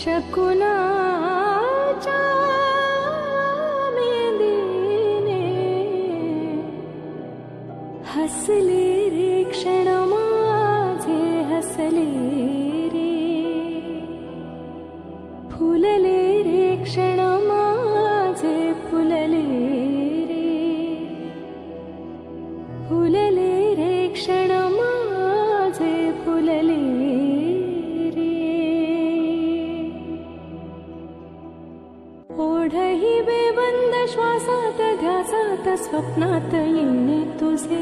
शकुनाच्या मेंदीने हसले रे क्षण माझे हसले रे फुलले रे क्षण ओढही बेबंद श्वासात ध्यासात स्वप्नात तुझे भांबावल्या